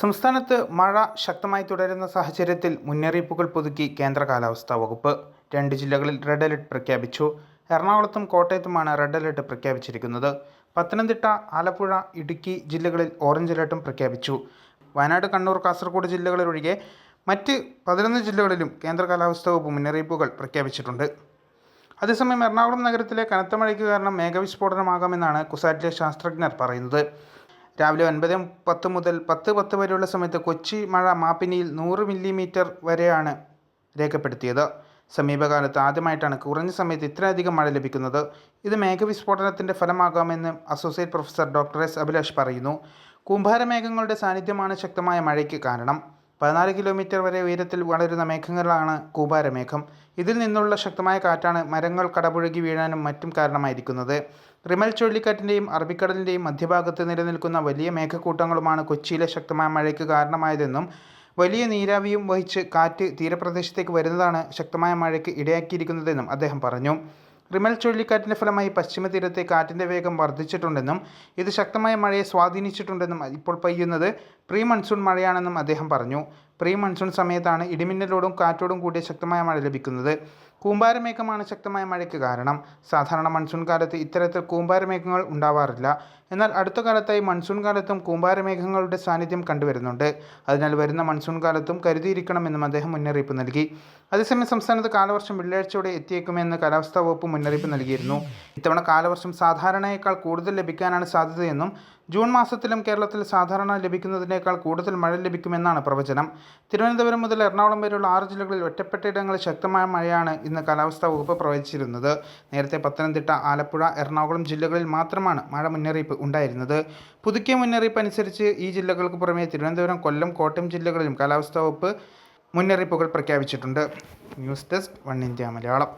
സംസ്ഥാനത്ത് മഴ ശക്തമായി തുടരുന്ന സാഹചര്യത്തിൽ മുന്നറിയിപ്പുകൾ പുതുക്കി കേന്ദ്ര കാലാവസ്ഥാ വകുപ്പ്. രണ്ട് ജില്ലകളിൽ റെഡ് അലർട്ട് പ്രഖ്യാപിച്ചു. എറണാകുളത്തും കോട്ടയത്തുമാണ് റെഡ് അലർട്ട് പ്രഖ്യാപിച്ചിരിക്കുന്നത്. പത്തനംതിട്ട ആലപ്പുഴ ഇടുക്കി ജില്ലകളിൽ ഓറഞ്ച് അലർട്ടും പ്രഖ്യാപിച്ചു. വയനാട് കണ്ണൂർ കാസർഗോഡ് ജില്ലകളിലൊഴികെ മറ്റ് പതിനൊന്ന് ജില്ലകളിലും കേന്ദ്ര കാലാവസ്ഥാ വകുപ്പ് മുന്നറിയിപ്പുകൾ പ്രഖ്യാപിച്ചിട്ടുണ്ട്. അതേസമയം എറണാകുളം നഗരത്തിലെ കനത്ത മഴയ്ക്ക് കാരണം മേഘവിസ്ഫോടനമാകാമെന്നാണ് കുസാറ്റിലെ ശാസ്ത്രജ്ഞർ പറയുന്നത്. രാവിലെ ഒൻപത് പത്ത് മുതൽ പത്ത് പത്ത് വരെയുള്ള സമയത്ത് കൊച്ചി മഴ മാപ്പിനിയിൽ നൂറ് മില്ലിമീറ്റർ വരെയാണ് രേഖപ്പെടുത്തിയത്. സമീപകാലത്ത് ആദ്യമായിട്ടാണ് കുറഞ്ഞ സമയത്ത് ഇത്രയധികം മഴ ലഭിക്കുന്നത്. ഇത് മേഘവിസ്ഫോടനത്തിന്റെ ഫലമാകാമെന്ന് associate professor doctor S Abhilash പറയുന്നു. കുംഭാരമേഘങ്ങളുടെ സാന്നിധ്യമാണ് ശക്തമായ മഴയ്ക്ക് കാരണം. പതിനാല് കിലോമീറ്റർ വരെ ഉയരത്തിൽ വളരുന്ന മേഘങ്ങളാണ് കൂമ്പാരമേഘം. ഇതിൽ നിന്നുള്ള ശക്തമായ കാറ്റാണ് മരങ്ങൾ കടപുഴകി വീഴാനും മറ്റും കാരണമായിരിക്കുന്നത്. റിമൽ ചുഴലിക്കാറ്റിന്റെയും അറബിക്കടലിന്റെയും മധ്യഭാഗത്ത് നിലനിൽക്കുന്ന വലിയ മേഘക്കൂട്ടങ്ങളുമാണ് കൊച്ചിയിലെ ശക്തമായ മഴയ്ക്ക് കാരണമായതെന്നും വലിയ നീരാവിയും വഹിച്ച് കാറ്റ് തീരപ്രദേശത്തേക്ക് വരുന്നതാണ് ശക്തമായ മഴയ്ക്ക് ഇടയാക്കിയിരിക്കുന്നതെന്നും അദ്ദേഹം പറഞ്ഞു. റിമൽ ചുഴലിക്കാറ്റിന്റെ ഫലമായി പശ്ചിമ തീരത്തെ കാറ്റിന്റെ വേഗം വർദ്ധിച്ചിട്ടുണ്ടെന്നും ഇത് ശക്തമായ മഴയെ സ്വാധീനിച്ചിട്ടുണ്ടെന്നും ഇപ്പോൾ പെയ്യുന്നത് പ്രീ മൺസൂൺ മഴയാണെന്നും അദ്ദേഹം പറഞ്ഞു. പ്രീ മൺസൂൺ സമയത്താണ് ഇടിമിന്നലോടും കാറ്റോടും കൂടിയ ശക്തമായ മഴ ലഭിക്കുന്നത്. കൂമ്പാരമേഘമാണ് ശക്തമായ മഴയ്ക്ക് കാരണം. സാധാരണ മൺസൂൺ കാലത്ത് ഇത്തരത്തിൽ കൂമ്പാരമേഘങ്ങൾ ഉണ്ടാവാറില്ല. എന്നാൽ അടുത്ത കാലത്തായി മൺസൂൺ കാലത്തും കൂമ്പാരമേഘങ്ങളുടെ സാന്നിധ്യം കണ്ടുവരുന്നുണ്ട്. അതിനാൽ വരുന്ന മൺസൂൺ കാലത്തും കരുതിയിരിക്കണമെന്നും അദ്ദേഹം മുന്നറിയിപ്പ് നൽകി. അതേസമയം സംസ്ഥാനത്ത് കാലവർഷം വെള്ളിയാഴ്ചയോടെ എത്തിയേക്കുമെന്ന് കാലാവസ്ഥാ വകുപ്പ് മുന്നറിയിപ്പ് നൽകിയിരുന്നു. ഇത്തവണ കാലവർഷം സാധാരണയേക്കാൾ കൂടുതൽ ലഭിക്കാനാണ് സാധ്യതയെന്നും ജൂൺ മാസത്തിലും കേരളത്തിൽ സാധാരണ ലഭിക്കുന്നതിനേക്കാൾ കൂടുതൽ മഴ ലഭിക്കുമെന്നാണ് പ്രവചനം. തിരുവനന്തപുരം മുതൽ എറണാകുളം വരെയുള്ള ആറ് ജില്ലകളിൽ ഒറ്റപ്പെട്ടയിടങ്ങളിൽ ശക്തമായ മഴയാണ് ഇന്ന് കാലാവസ്ഥാ വകുപ്പ് പ്രവചിച്ചിരുന്നത്. നേരത്തെ പത്തനംതിട്ട ആലപ്പുഴ എറണാകുളം ജില്ലകളിൽ മാത്രമാണ് മഴ മുന്നറിയിപ്പ് ഉണ്ടായിരുന്നത്. പുതുക്കിയ മുന്നറിയിപ്പ് അനുസരിച്ച് ഈ ജില്ലകൾക്ക് പുറമെ തിരുവനന്തപുരം കൊല്ലം കോട്ടയം ജില്ലകളിലും കാലാവസ്ഥാ വകുപ്പ് മുന്നറിയിപ്പുകൾ പ്രഖ്യാപിച്ചിട്ടുണ്ട്. News desk one India Malayalam.